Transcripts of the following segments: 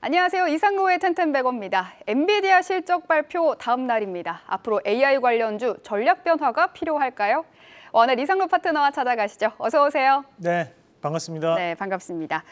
안녕하세요. 이상로의 텐텐백어입니다. 엔비디아 실적 발표 다음 날입니다. 앞으로 AI 관련주 전략 변화가 필요할까요? 오늘 이상로 파트너와 찾아가시죠. 어서 오세요. 네, 반갑습니다. 네, 반갑습니다.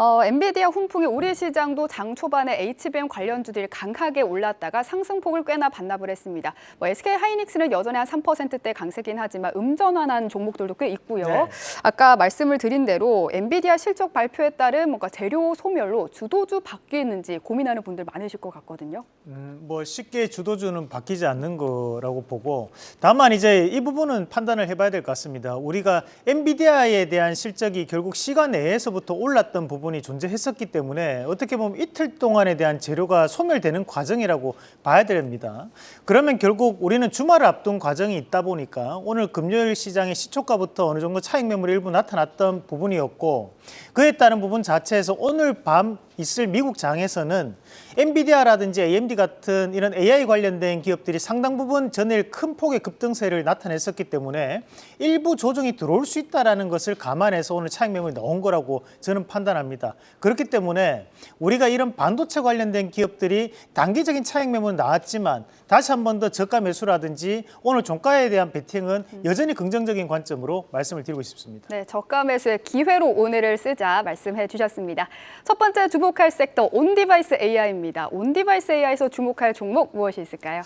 어, 엔비디아 훈풍이 우리 시장도 장 초반에 HBM 관련주들이 강하게 올랐다가 상승폭을 꽤나 반납을 했습니다. 뭐 SK 하이닉스는 여전히 한 3%대 강세긴 하지만 음전환한 종목들도 꽤 있고요. 네. 아까 말씀을 드린 대로 엔비디아 실적 발표에 따른 뭔가 재료 소멸로 주도주 바뀌는지 고민하는 분들 많으실 것 같거든요. 음, 뭐 쉽게 주도주는 바뀌지 않는 거라고 보고 다만 이제 이 부분은 판단을 해봐야 될 것 같습니다. 우리가 엔비디아에 대한 실적이 결국 시간 내에서부터 올랐던 부분 이 존재했었기 때문에 어떻게 보면 이틀 동안에 대한 재료가 소멸되는 과정이라고 봐야 됩니다. 그러면 결국 우리는 주말을 앞둔 과정이 있다 보니까 오늘 금요일 시장의 시초가부터 어느 정도 차익 매물이 일부 나타났던 부분이었고 그에 따른 부분 자체에서 오늘 밤 있을 미국 장에서는 엔비디아라든지 AMD 같은 이런 AI 관련된 기업들이 상당 부분 전일 큰 폭의 급등세를 나타냈었기 때문에 일부 조정이 들어올 수 있다라는 것을 감안해서 오늘 차익 매물이 나온 거라고 저는 판단합니다. 그렇기 때문에 우리가 이런 반도체 관련된 기업들이 단기적인 차익 매물은 나왔지만 다시 한 번 더 저가 매수라든지 오늘 종가에 대한 베팅은 여전히 긍정적인 관점으로 말씀을 드리고 싶습니다. 네, 저가 매수의 기회로 오늘을 쓰자 말씀해 주셨습니다. 첫 번째 주 목할 섹터 온디바이스 AI입니다. 온디바이스 AI에서 주목할 종목 무엇이 있을까요?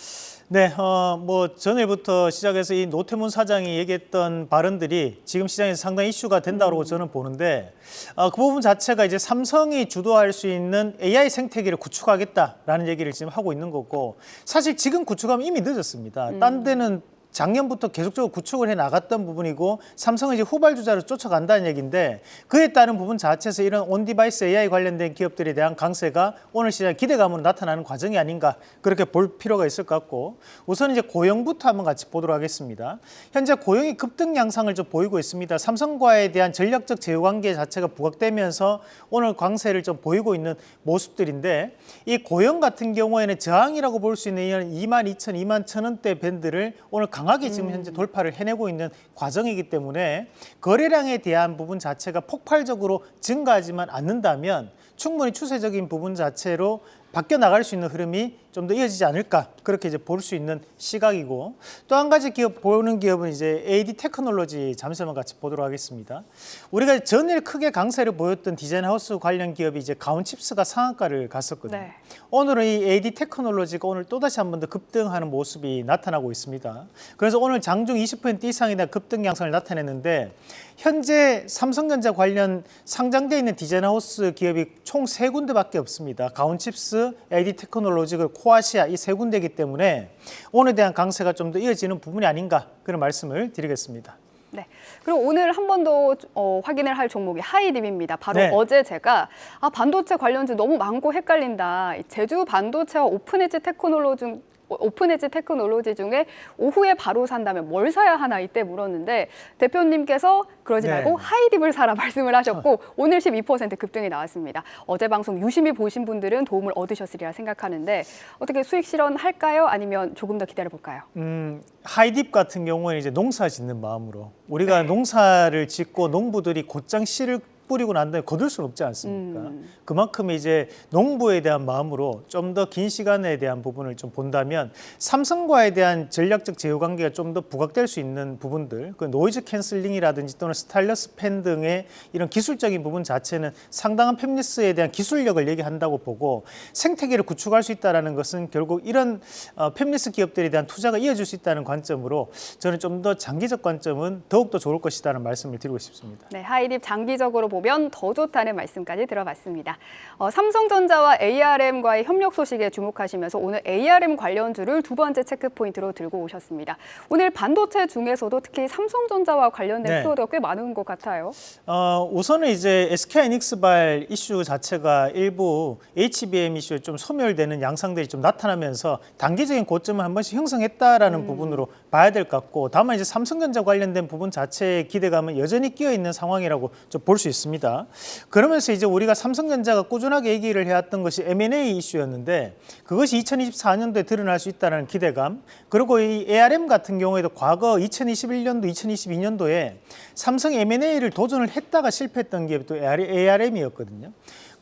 네, 어, 뭐 전일부터 시작해서 이 노태문 사장이 얘기했던 발언들이 지금 시장에서 상당히 이슈가 된다고 저는 보는데 어, 그 부분 자체가 이제 삼성이 주도할 수 있는 AI 생태계를 구축하겠다라는 얘기를 지금 하고 있는 거고 사실 지금 구축하면 이미 늦었습니다. 딴 데는 작년부터 계속적으로 구축을 해 나갔던 부분이고 삼성은 이제 후발주자로 쫓아간다는 얘기인데 그에 따른 부분 자체에서 이런 온디바이스 AI 관련된 기업들에 대한 강세가 오늘 시장 기대감으로 나타나는 과정이 아닌가 그렇게 볼 필요가 있을 것 같고 우선 이제 고용부터 한번 같이 보도록 하겠습니다. 현재 고용이 급등 양상을 좀 보이고 있습니다. 삼성과에 대한 전략적 제휴 관계 자체가 부각되면서 오늘 강세를 좀 보이고 있는 모습들인데 이 고용 같은 경우에는 저항이라고 볼 수 있는 이런 2만 2천, 2만 천 원대 밴드를 오늘 강 하게 지금 현재 돌파를 해내고 있는 과정이기 때문에 거래량에 대한 부분 자체가 폭발적으로 증가하지만 않는다면 충분히 추세적인 부분 자체로 바뀌어 나갈 수 있는 흐름이 좀 더 이어지지 않을까 그렇게 이제 볼 수 있는 시각이고 또 한 가지 기업 보는 기업은 이제 AD 테크놀로지 잠시만 같이 보도록 하겠습니다. 우리가 전일 크게 강세를 보였던 디자인 하우스 관련 기업이 이제 가온칩스가 상한가를 갔었거든요. 네. 오늘은 이 AD 테크놀로지가 오늘 또 다시 한 번 더 급등하는 모습이 나타나고 있습니다. 그래서 오늘 장중 20% 이상에 대한 급등 양상을 나타냈는데 현재 삼성전자 관련 상장돼 있는 디자인 하우스 기업이 총 세 군데밖에 없습니다. 가온칩스, AD 테크놀로지, 그리고 코아시아 이 세 군데이기 때문에 오늘에 대한 강세가 좀 더 이어지는 부분이 아닌가 그런 말씀을 드리겠습니다. 네. 그리고 오늘 한 번 더 어, 확인을 할 종목이 하이딥입니다. 바로 네. 어제 제가 아 반도체 관련주 너무 많고 헷갈린다. 이 제주 반도체와 오픈엣지 테크놀로지 오픈엣지 테크놀로지 중에 오후에 바로 산다면 뭘 사야 하나 이때 물었는데 대표님께서 그러지 네. 말고 하이딥을 사라 말씀을 하셨고 오늘 12% 급등이 나왔습니다. 어제 방송 유심히 보신 분들은 도움을 얻으셨으리라 생각하는데 어떻게 수익 실현할까요? 아니면 조금 더 기다려 볼까요? 음, 하이딥 같은 경우에는 이제 농사 짓는 마음으로 우리가 농사를 짓고 농부들이 곧장 씨를 뿌리고 난 다음에 거둘 수는 없지 않습니까? 그만큼 이제 농부에 대한 마음으로 좀 더 긴 시간에 대한 부분을 좀 본다면 삼성과에 대한 전략적 제휴 관계가 좀 더 부각될 수 있는 부분들, 그 노이즈 캔슬링이라든지 또는 스타일러스 펜 등의 이런 기술적인 부분 자체는 상당한 팹리스에 대한 기술력을 얘기한다고 보고 생태계를 구축할 수 있다라는 것은 결국 이런 어, 팹리스 기업들에 대한 투자가 이어질 수 있다는 관점으로 저는 좀 더 장기적 관점은 더욱 더 좋을 것이다는 말씀을 드리고 싶습니다. 네, 하이립 장기적으로 보면 더 좋다는 말씀까지 들어봤습니다. 어, 삼성전자와 ARM과의 협력 소식에 주목하시면서 오늘 ARM 관련주를 두 번째 체크 포인트로 들고 오셨습니다. 오늘 반도체 중에서도 특히 삼성전자와 관련된 네. 키워드가 꽤 많은 것 같아요. 어, 우선은 이제 SK 하이닉스발 이슈 자체가 일부 HBM 이슈에 좀 소멸되는 양상들이 좀 나타나면서 단기적인 고점을 한 번씩 형성했다라는 부분으로 봐야 될 것 같고 다만 이제 삼성전자 관련된 부분 자체의 기대감은 여전히 끼어 있는 상황이라고 좀 볼 수 있습니다. 그러면서 이제 우리가 삼성전자가 꾸준하게 얘기를 해왔던 것이 M&A 이슈였는데 그것이 2024년도에 드러날 수 있다는 기대감 그리고 이 ARM 같은 경우에도 과거 2021년도, 2022년도에 삼성 M&A를 도전을 했다가 실패했던 게 또 ARM이었거든요.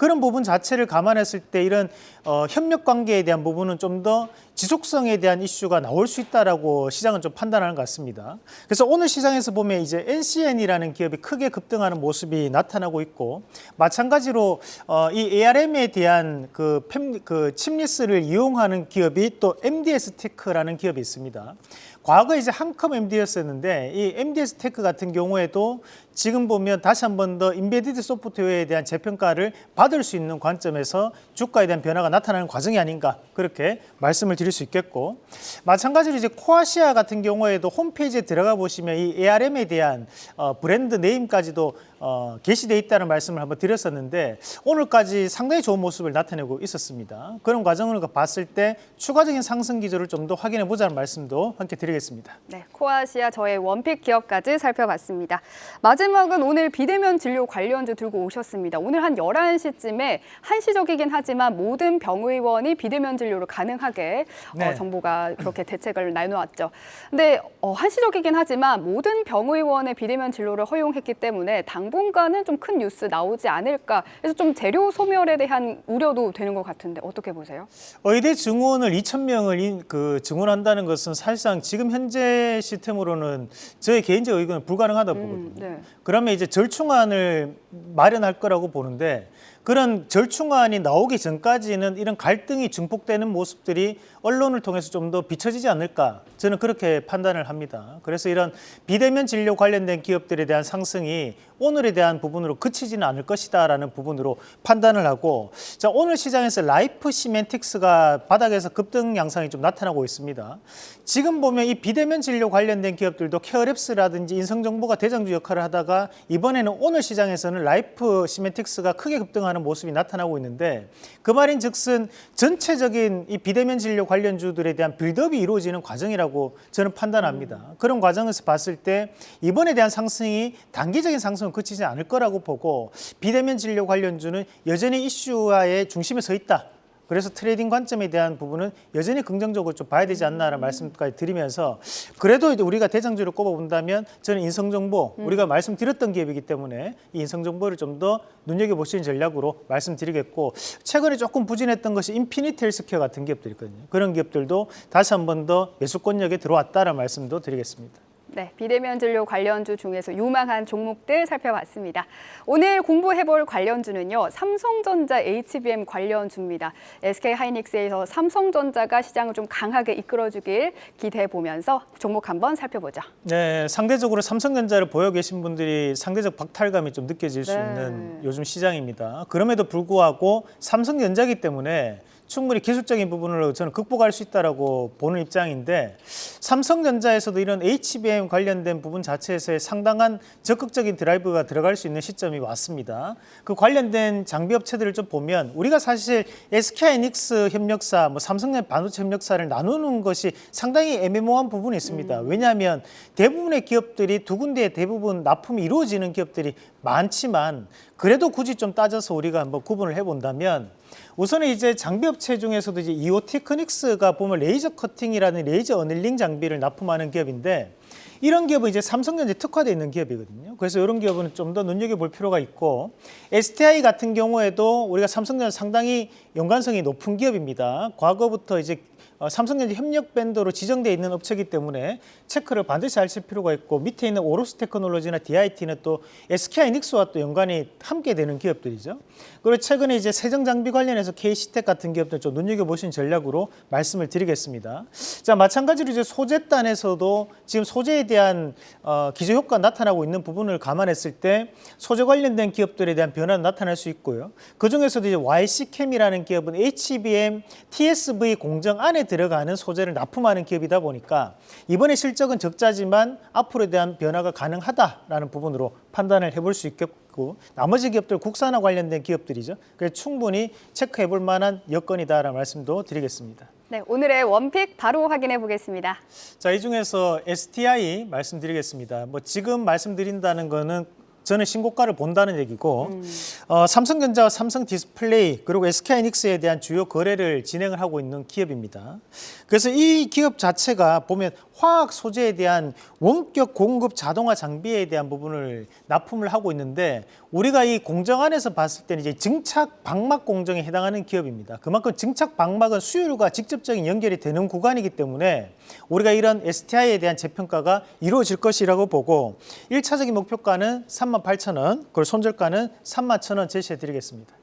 그런 부분 자체를 감안했을 때 이런 어, 협력 관계에 대한 부분은 좀 더 지속성에 대한 이슈가 나올 수 있다라고 시장은 좀 판단하는 것 같습니다. 그래서 오늘 시장에서 보면 이제 NCN이라는 기업이 크게 급등하는 모습이 나타나고 있고 마찬가지로 어, 이 ARM에 대한 그, 팸, 그 침리스를 이용하는 기업이 또 MDS 테크라는 기업이 있습니다. 과거 이제 한컴 MD였었는데 이 MDS 테크 같은 경우에도 지금 보면 다시 한 번 더 인베디드 소프트웨어에 대한 재평가를 받을 수 있는 관점에서 주가에 대한 변화가 나타나는 과정이 아닌가 그렇게 말씀을 드릴 수 있겠고 마찬가지로 이제 코아시아 같은 경우에도 홈페이지에 들어가 보시면 이 ARM에 대한 어, 브랜드 네임까지도 어, 게시돼 있다는 말씀을 한번 드렸었는데 오늘까지 상당히 좋은 모습을 나타내고 있었습니다. 그런 과정을 봤을 때 추가적인 상승 기조를 좀 더 확인해 보자는 말씀도 함께 드리겠습니다. 네, 코아시아 저의 원픽 기업까지 살펴봤습니다. 마지막은 오늘 비대면 진료 관련주 들고 오셨습니다. 오늘 한 11시쯤에 한시적이긴 하지만 모든 병의원이 비대면 진료를 가능하게 네. 어, 정부가 그렇게 대책을 내놓았죠. 근데 어, 한시적이긴 하지만 모든 병의원의 비대면 진료를 허용했기 때문에 당 분간은 좀 큰 뉴스 나오지 않을까. 그래서 좀 재료 소멸에 대한 우려도 되는 것 같은데 어떻게 보세요? 의대 증원을 2천 명을 인- 그 증원한다는 것은 사실상 지금 현재 시스템으로는 저의 개인적 의견은 불가능하다 보거든요. 음, 네. 그러면 이제 절충안을 마련할 거라고 보는데 그런 절충안이 나오기 전까지는 이런 갈등이 증폭되는 모습들이 언론을 통해서 좀 더 비춰지지 않을까 저는 그렇게 판단을 합니다. 그래서 이런 비대면 진료 관련된 기업들에 대한 상승이 오늘에 대한 부분으로 그치지는 않을 것이다라는 부분으로 판단을 하고 자 오늘 시장에서 라이프 시멘틱스가 바닥에서 급등 양상이 좀 나타나고 있습니다. 지금 보면 이 비대면 진료 관련된 기업들도 케어랩스라든지 인성정보가 대장주 역할을 하다가 이번에는 오늘 시장에서는 라이프 시멘틱스가 크게 급등하는 모습이 나타나고 있는데 그 말인 즉슨 전체적인 이 비대면 진료 관련주들에 대한 빌드업이 이루어지는 과정이라고 저는 판단합니다. 그런 과정에서 봤을 때 이번에 대한 상승이 단기적인 상승은 그치지 않을 거라고 보고 비대면 진료 관련주는 여전히 이슈화의 중심에 서 있다. 그래서 트레이딩 관점에 대한 부분은 여전히 긍정적으로 좀 봐야 되지 않나라는 말씀까지 드리면서 그래도 이제 우리가 대장주를 꼽아본다면 저는 인성정보 우리가 말씀드렸던 기업이기 때문에 이 인성정보를 좀 더 눈여겨보시는 전략으로 말씀드리겠고 최근에 조금 부진했던 것이 인피니트 헬스케어 같은 기업들이 있거든요. 그런 기업들도 다시 한 번 더 매수권역에 들어왔다라는 말씀도 드리겠습니다. 네, 비대면 진료 관련주 중에서 유망한 종목들 살펴봤습니다. 오늘 공부해볼 관련주는요, 삼성전자 HBM 관련주입니다. SK 하이닉스에서 삼성전자가 시장을 좀 강하게 이끌어주길 기대해 보면서 종목 한번 살펴보죠. 네, 상대적으로 삼성전자를 보여 계신 분들이 상대적 박탈감이 좀 느껴질 수 네. 있는 요즘 시장입니다. 그럼에도 불구하고 삼성전자기 때문에 충분히 기술적인 부분으로 저는 극복할 수 있다라고 보는 입장인데 삼성전자에서도 이런 HBM 관련된 부분 자체에서의 상당한 적극적인 드라이브가 들어갈 수 있는 시점이 왔습니다. 그 관련된 장비 업체들을 좀 보면 우리가 사실 SK하이닉스 협력사, 뭐 삼성전 반도체 협력사를 나누는 것이 상당히 애매모호한 부분이 있습니다. 왜냐하면 대부분의 기업들이 두 군데에 대부분 납품이 이루어지는 기업들이 많지만 그래도 굳이 좀 따져서 우리가 한번 구분을 해본다면 우선은 이제 장비 업체 중에서도 이제 이오 테크닉스가 보면 레이저 커팅이라는 레이저 어닐링 장비를 납품하는 기업인데 이런 기업은 이제 삼성전자 특화되어 있는 기업이거든요. 그래서 이런 기업은 좀 더 눈여겨볼 필요가 있고 STI 같은 경우에도 우리가 삼성전자 상당히 연관성이 높은 기업입니다. 과거부터 이제 어, 삼성전자 협력 밴더로 지정되어 있는 업체이기 때문에 체크를 반드시 하실 필요가 있고 밑에 있는 오로스 테크놀로지나 DIT는 또 SK하이닉스와 또 연관이 함께 되는 기업들이죠. 그리고 최근에 이제 세정 장비 관련해서 KC텍 같은 기업들 좀 눈여겨 보신 전략으로 말씀을 드리겠습니다. 자 마찬가지로 이제 소재단에서도 지금 소재에 대한 어, 기저 효과 가 나타나고 있는 부분을 감안했을 때 소재 관련된 기업들에 대한 변화는 나타날 수 있고요. 그 중에서도 이제 YC캠이라는 기업은 HBM TSV 공정 안에 들어가는 소재를 납품하는 기업이다 보니까 이번에 실적은 적자지만 앞으로에 대한 변화가 가능하다라는 부분으로 판단을 해볼 수 있겠고 나머지 기업들 국산화 관련된 기업들이죠. 그래서 충분히 체크해 볼 만한 여건이다라는 말씀도 드리겠습니다. 네, 오늘의 원픽 바로 확인해 보겠습니다. 자, 이 중에서 STI 말씀드리겠습니다. 뭐 지금 말씀드린다는 거는 저는 신고가를 본다는 얘기고 어, 삼성전자와 삼성 디스플레이 그리고 SK하이닉스에 대한 주요 거래를 진행을 하고 있는 기업입니다. 그래서 이 기업 자체가 보면 화학 소재에 대한 원격 공급 자동화 장비에 대한 부분을 납품을 하고 있는데 우리가 이 공정 안에서 봤을 때는 이제 증착 방막 공정에 해당하는 기업입니다. 그만큼 증착 방막은 수율과 직접적인 연결이 되는 구간이기 때문에 우리가 이런 STI에 대한 재평가가 이루어질 것이라고 보고 일차적인 목표가는 3만 8천 원, 그리고 손절가는 3만 천원 제시해 드리겠습니다.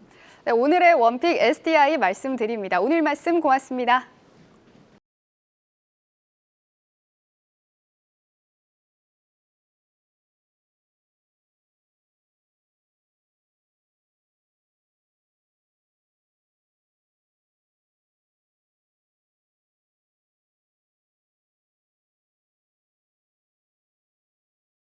네, 오늘의 원픽 SDI 말씀드립니다. 오늘 말씀 고맙습니다.